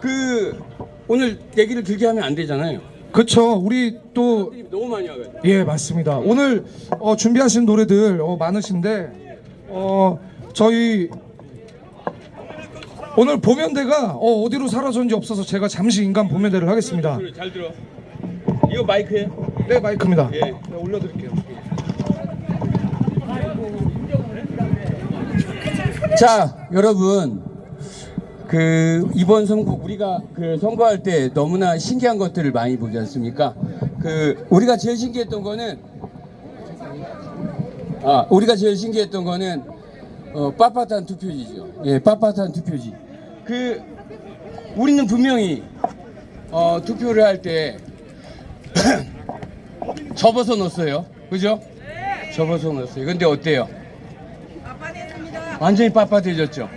그 오늘 얘기를 길게 하면 안 되잖아요. 그쵸. 우리 또 너무 많이 와가지고. 예, 맞습니다. 오늘 어, 준비하신 노래들 어, 많으신데 어, 저희 오늘 보면대가 어, 어디로 사라졌는지 없어서 제가 잠시 인간 보면대를 하겠습니다. 그래, 잘 들어. 이거 마이크예요? 네, 마이크입니다. 예. 네, 올려드릴게요. 자, 여러분. 그 이번 선거 우리가 그 선거할 때 너무나 신기한 것들을 많이 보지 않습니까? 그 우리가 제일 신기했던 거는 아 우리가 제일 신기했던 거는 어 빳빳한 투표지죠. 예, 빳빳한 투표지. 그 우리는 분명히 어 투표를 할 때 접어서 넣었어요. 그죠? 접어서 넣었어요. 근데 어때요? 완전히 빳빳해졌죠.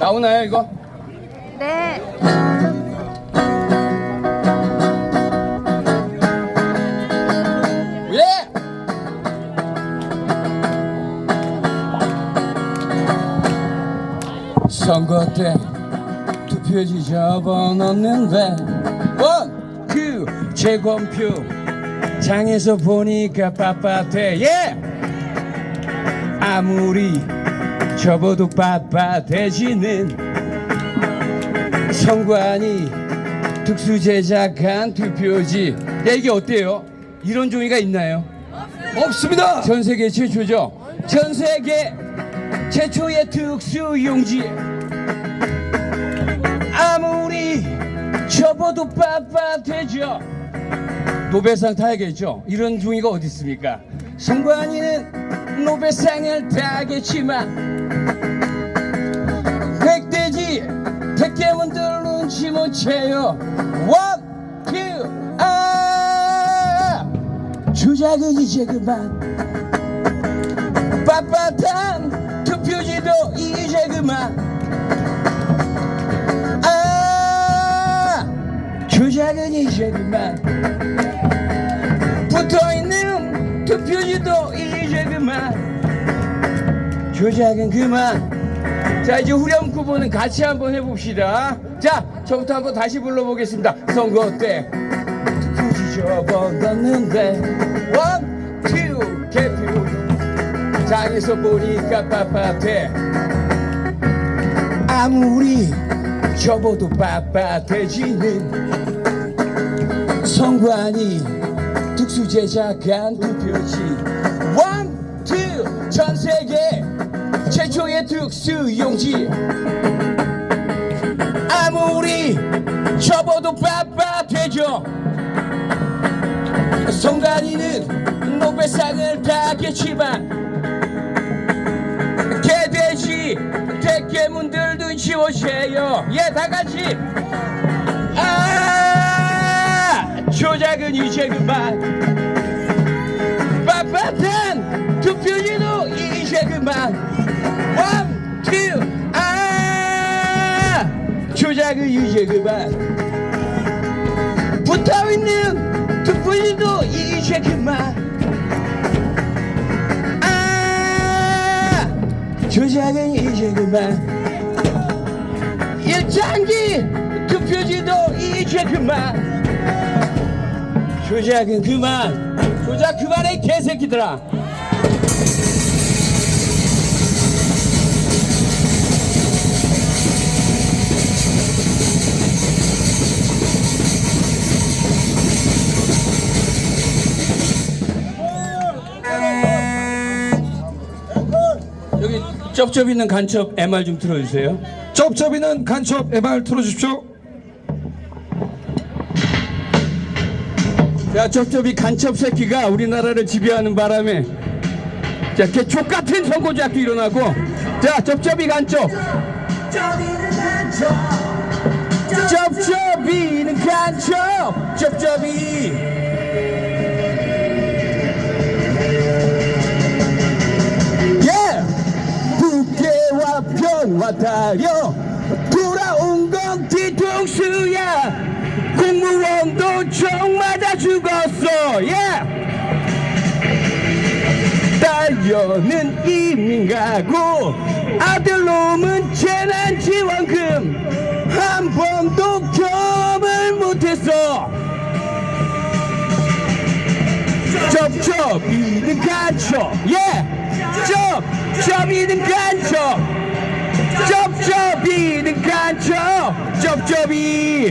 나오나요 이거? 네. 예! 선거 때 투표지 접어넣는데 원, 투, 재검표 장에서 보니까 빳빳해 예! 아무리 접어도 빳빳해지는 선관위 특수 제작한 투표지 야 이게 어때요? 이런 종이가 있나요? 없습니다. 전 세계 최초죠. 전 세계 최초의 특수 용지. 아무리 접어도 빳빳해져. 노벨상 타야겠죠. 이런 종이가 어디 있습니까? 선관위는 노벨상을 타겠지만 백개 문들 눈치 못 채요. 원, 투, 아! 주작은 이제 그만. 빳빳한 투표지도 이제 그만. 아! 주작은 이제 그만. 붙어 있는 투표지도 이제 그만. 조작은 그만. 자 이제 후렴구 보는 같이 한번 해봅시다. 자 저부터 한번 다시 불러보겠습니다. 선거 때. 투표지 접어놨는데. 원 투 개표 장에서 보니까 빳빳해. 아무리 접어도 빳빳해지는 선관위 특수 제작한 투표지. 원 투 전 세계 최초의 특수 용지. 아무리 접어도 빳빳해져 송간이는 노벨상을 타겠지만. 개돼지 대깨문들 눈치 보세요. 예 다같이. 아 조작은 이제 그만 조작은 이제 그만. 붙어 있는 투표지도 이제 그만. 아! 조작은 이제 그만. 일장기 투표지도 이제 그만. 조작은 그만. 조작 그만해 개새 쩝쩝 있는 간첩 MR 좀 틀어주세요. 쩝쩝이는 간첩 MR 틀어주십시오. 자, 쩝쩝이 간첩 새끼가 우리나라를 지배하는 바람에. 자, 걔 족같은 선거제약도 일어나고. 자, 쩝쩝이 간첩. 쩝쩝이는 간첩. 쩝쩝이 왔다려. 돌아온 건 뒤통수야. 공무원도 총 맞아 죽었어. 예. yeah. 딸려는 이민 가고 아들놈은 재난지원금. 한 번도 겸을 못했어. 접접이는 간첩. 예. 접접이는 간첩. 쩝쩝이는 간첩 쩝쩝이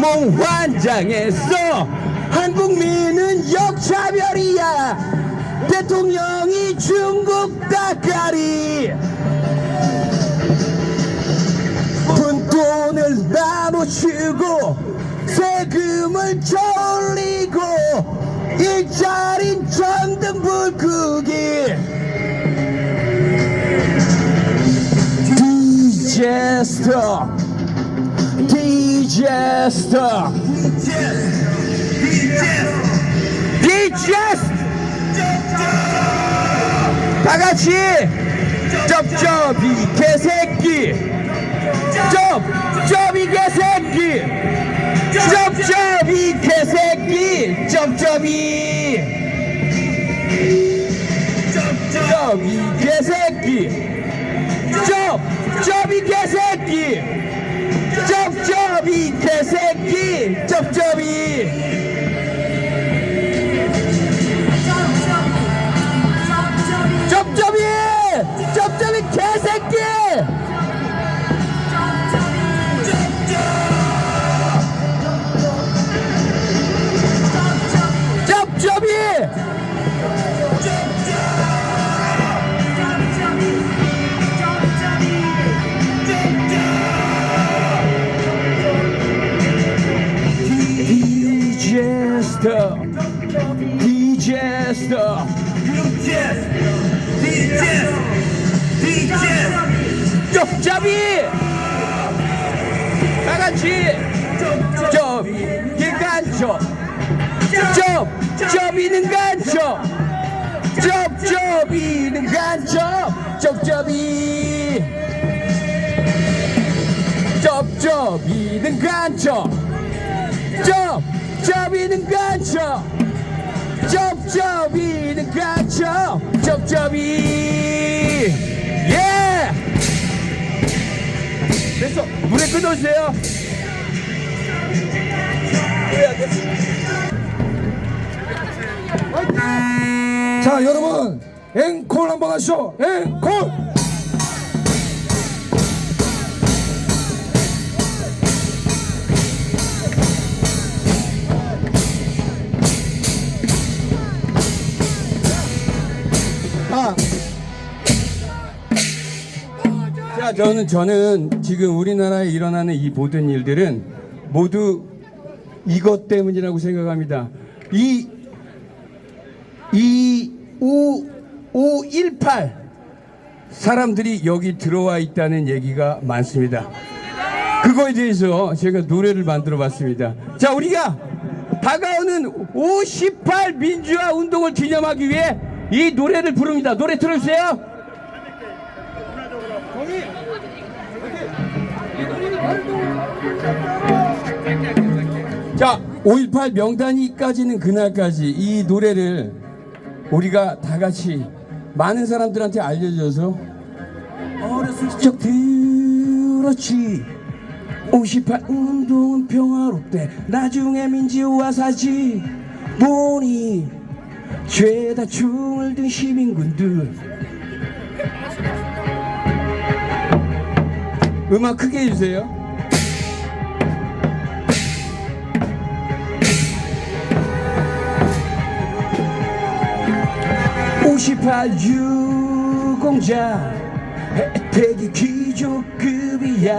몽환장에서 한국민은 역차별이야. 대통령이 중국 닭가리. 푼돈을 나눠주고 세금을 저올리고 일자린 전등불 끄기 디제스터. 디제스터. 디제스터. 다같이. 쩝쩝 이 개새끼. 쩝쩝 이 개새끼. 쩝쩝 이 개새끼. 쩝쩝이. 쩝쩝 이 개새끼 개 쩝쩝이. 쩝쩝이는 간첩. 쩝쩝이는 간첩. 쩝쩝이는 간첩. 쩝쩝이. 예! 됐어. 물에 끊어주세요. 자 여러분 앵콜 한번 하시죠. 앵콜! 아. 자, 저는 저는 지금 우리나라에 일어나는 이 모든 일들은 모두 이것 때문이라고 생각합니다. 이, 이, 5, 518 사람들이 여기 들어와 있다는 얘기가 많습니다. 그거에 대해서 제가 노래를 만들어 봤습니다. 자, 우리가 다가오는 58 민주화 운동을 기념하기 위해 이 노래를 부릅니다. 노래 들어주세요. 자, 5.18 명단이까지는 그날까지 이 노래를 우리가 다 같이 많은 사람들한테 알려줘서 어렸을 적 들었지. 58 운동은 평화롭대. 나중에 민주화 사지. 보니? 죄다 총을 든 시민군들. 음악 크게 해주세요 58 유공자 혜택이 귀족급이야.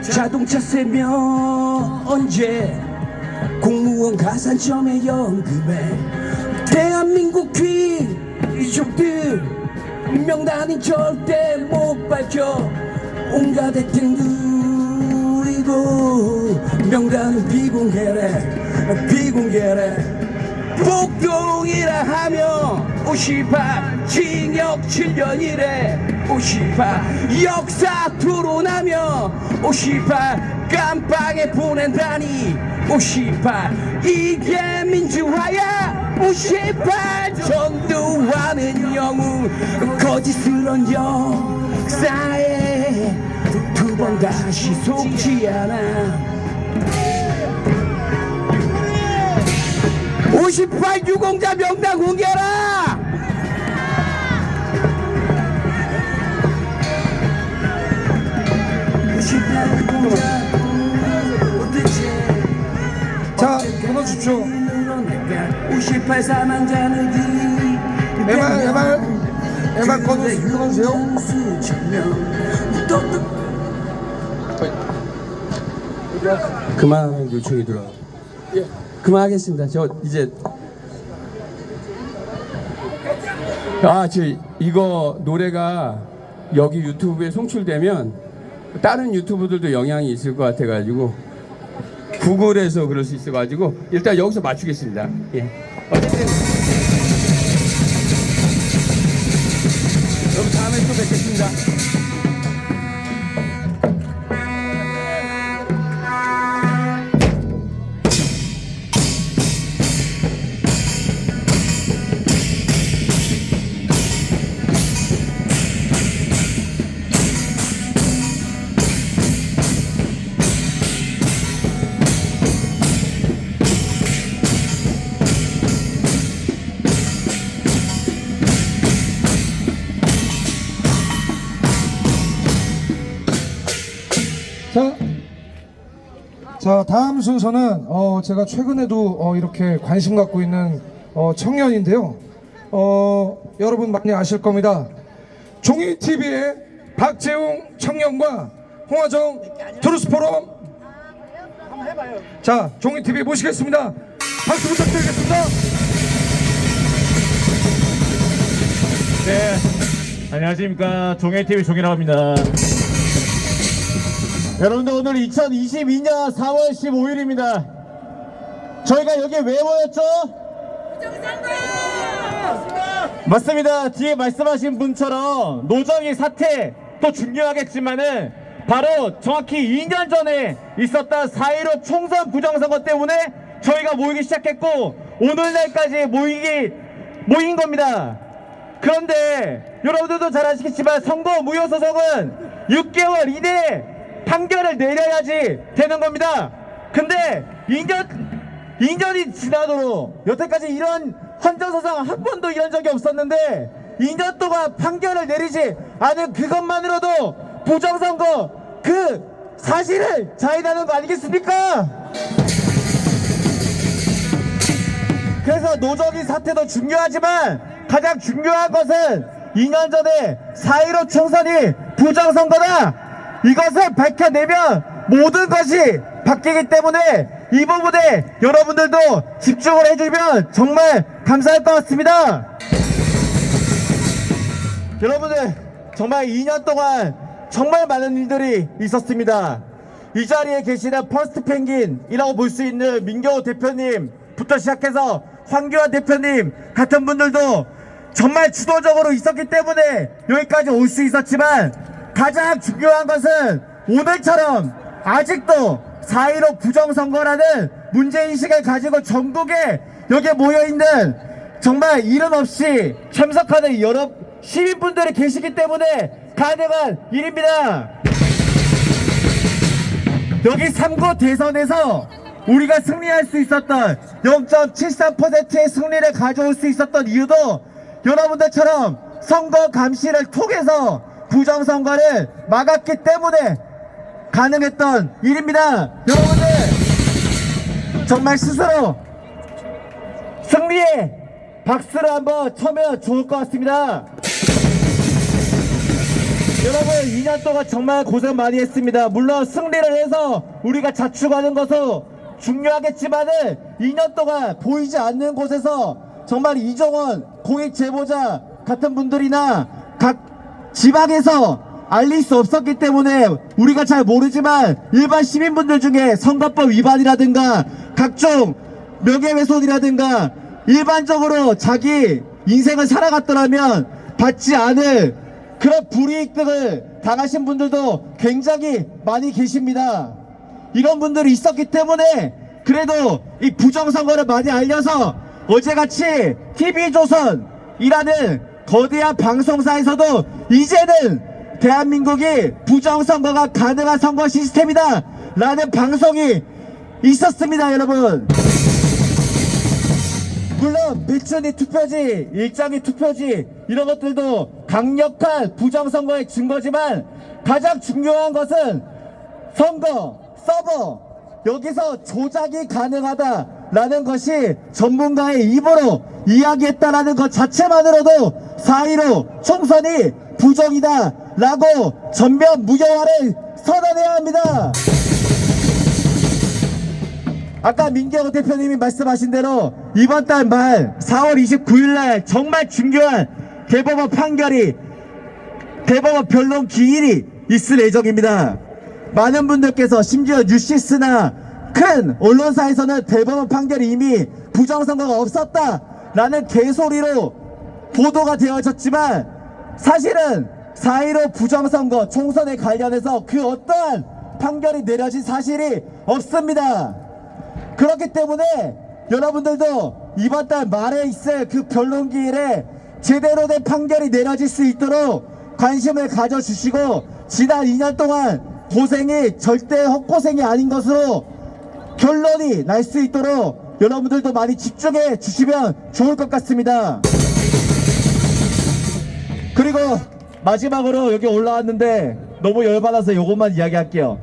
자동차 세면 언제 공무원 가산점에 연금에 대한민국 귀족들 명단이 절대 못 밝혀. 온갖 혜택 누리고 명단은 비공개래 비공개래. 복동이라 하며 58 징역 7년이래. 58 역사 토론하며 58 깜빵에 보낸다니. 58 이게 민주화야. 58 전두환은 영웅 거짓스런 역사에 두 번 다시 속지 않아. 58 유공자 명단 공개하라! 자 끊어주십시오 58 사망자는 MR MR MR 끊어 끊어주세요 수천 명 또, 또 그만 요청이 들어. 예, 그만하겠습니다. 저 이제 아, 저 이거 노래가 여기 유튜브에 송출되면 다른 유튜브들도 영향이 있을 것 같아가지고 구글에서 그럴 수 있어가지고 일단 여기서 맞추겠습니다. 예. 어쨌든 그럼 다음에 또 뵙겠습니다. 자 다음 순서는 어, 제가 최근에도 어, 이렇게 관심 갖고 있는 어, 청년인데요. 어, 여러분 많이 아실 겁니다. 종이 TV의 박재웅 청년과 홍화정 트루스 포럼. 자, 종이 TV 모시겠습니다. 박수 부탁드리겠습니다. 네, 안녕하십니까 종해TV 종이라고 합니다. 여러분들 오늘 2022년 4월 15일입니다. 저희가 여기 왜 모였죠? 맞습니다. 뒤에 말씀하신 분처럼 노정희 사태 또 중요하겠지만은 바로 정확히 2년 전에 있었던 4.15 총선 부정선거 때문에 저희가 모이기 시작했고 오늘날까지 모이기 모인 겁니다. 그런데 여러분들도 잘 아시겠지만 선거 무효 소송은 6개월 이내에 판결을 내려야지 되는 겁니다. 근데 2년 2년이 지나도록 여태까지 이런 헌정소송 한 번도 이런 적이 없었는데 2년 동안 판결을 내리지 않은 그것만으로도 부정선거 그 사실을 자인하는 거 아니겠습니까? 그래서 노정희 사태도 중요하지만 가장 중요한 것은 2년 전에 4.15 총선이 부정선거다! 이것을 밝혀내면 모든 것이 바뀌기 때문에 이 부분에 여러분들도 집중을 해주면 정말 감사할 것 같습니다. 여러분들 정말 2년 동안 정말 많은 일들이 있었습니다. 이 자리에 계시는 퍼스트 펭귄이라고 볼 수 있는 민경호 대표님부터 시작해서 황교안 대표님 같은 분들도 정말 주도적으로 있었기 때문에 여기까지 올 수 있었지만 가장 중요한 것은 오늘처럼 아직도 4.15 부정선거라는 문제인식을 가지고 전국에 여기에 모여있는 정말 이름 없이 참석하는 여러 시민분들이 계시기 때문에 가능한 일입니다. 여기 3구 대선에서 우리가 승리할 수 있었던 0.73%의 승리를 가져올 수 있었던 이유도 여러분들처럼 선거 감시를 통해서 부정선거를 막았기 때문에 가능했던 일입니다. 여러분들 정말 스스로 승리에 박수를 한번 쳐면 좋을 것 같습니다. 여러분 2년 동안 정말 고생 많이 했습니다. 물론 승리를 해서 우리가 자축하는 것은 중요하겠지만은 2년 동안 보이지 않는 곳에서 정말 이정원 공익 제보자 같은 분들이나 각 지방에서 알릴 수 없었기 때문에 우리가 잘 모르지만 일반 시민분들 중에 선거법 위반이라든가 각종 명예훼손이라든가 일반적으로 자기 인생을 살아갔더라면 받지 않을 그런 불이익 등을 당하신 분들도 굉장히 많이 계십니다. 이런 분들이 있었기 때문에 그래도 이 부정선거를 많이 알려서 어제같이 TV조선이라는 거대한 방송사에서도 이제는 대한민국이 부정선거가 가능한 선거 시스템이다 라는 방송이 있었습니다 여러분. 물론 배천이 투표지, 일장이 투표지 이런 것들도 강력한 부정선거의 증거지만 가장 중요한 것은 선거 서버 여기서 조작이 가능하다 라는 것이 전문가의 입으로 이야기했다라는 것 자체만으로도 4.15 총선이 부정이다 라고 전면 무효화를 선언해야 합니다. 아까 민경호 대표님이 말씀하신 대로 이번 달 말 4월 29일 날 정말 중요한 대법원 판결이 대법원 변론 기일이 있을 예정입니다. 많은 분들께서 심지어 뉴시스나 큰 언론사에서는 대법원 판결이 이미 부정선거가 없었다 라는 개소리로 보도가 되어졌지만 사실은 4.15 부정선거 총선에 관련해서 그 어떠한 판결이 내려진 사실이 없습니다. 그렇기 때문에 여러분들도 이번 달 말에 있을 그 변론기일에 제대로 된 판결이 내려질 수 있도록 관심을 가져주시고 지난 2년 동안 고생이 절대 헛고생이 아닌 것으로 결론이 날 수 있도록 여러분들도 많이 집중해 주시면 좋을 것 같습니다. 그리고 마지막으로 여기 올라왔는데 너무 열받아서 요것만 이야기할게요.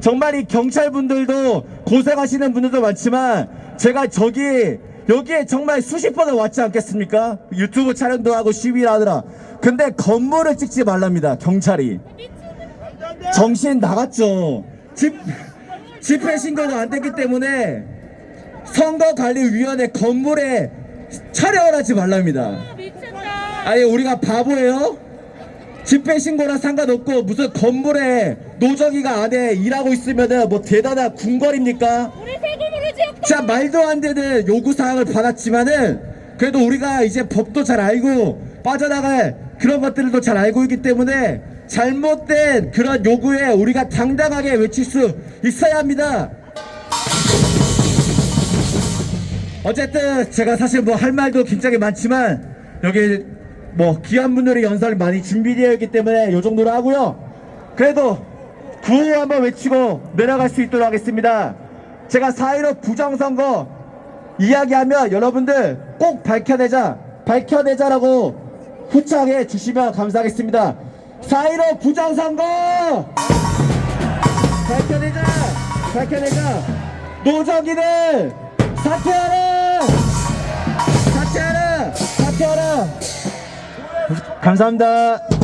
정말 이 경찰분들도 고생하시는 분들도 많지만 제가 저기 여기에 정말 수십 번을 왔지 않겠습니까? 유튜브 촬영도 하고 시위를 하느라. 근데 건물을 찍지 말랍니다. 경찰이. 정신 나갔죠. 집, 집회 신고가 안 됐기 때문에 선거관리위원회 건물에 촬영을 하지 말랍니다. 아니 우리가 바보예요? 집회 신고랑 상관없고 무슨 건물에 노정이가 안에 일하고 있으면은 뭐 대단한 궁궐입니까? 우리 세금으로 지었다. 자 말도 안 되는 요구 사항을 받았지만은 그래도 우리가 이제 법도 잘 알고 빠져나갈 그런 것들도 잘 알고 있기 때문에 잘못된 그런 요구에 우리가 당당하게 외칠 수 있어야 합니다. 어쨌든 제가 사실 뭐 할 말도 굉장히 많지만 여기 뭐 귀한 분들의 연설이 많이 준비되어 있기 때문에 요 정도로 하고요. 그래도 구호 한번 외치고 내려갈 수 있도록 하겠습니다. 제가 4.15 부정선거 이야기하면 여러분들 꼭 밝혀내자, 밝혀내자라고 후창해 주시면 감사하겠습니다. 4.15 부정선거! 밝혀내자! 밝혀내자! 노정기들 사퇴하라! 사퇴하라! 사퇴하라! 감사합니다.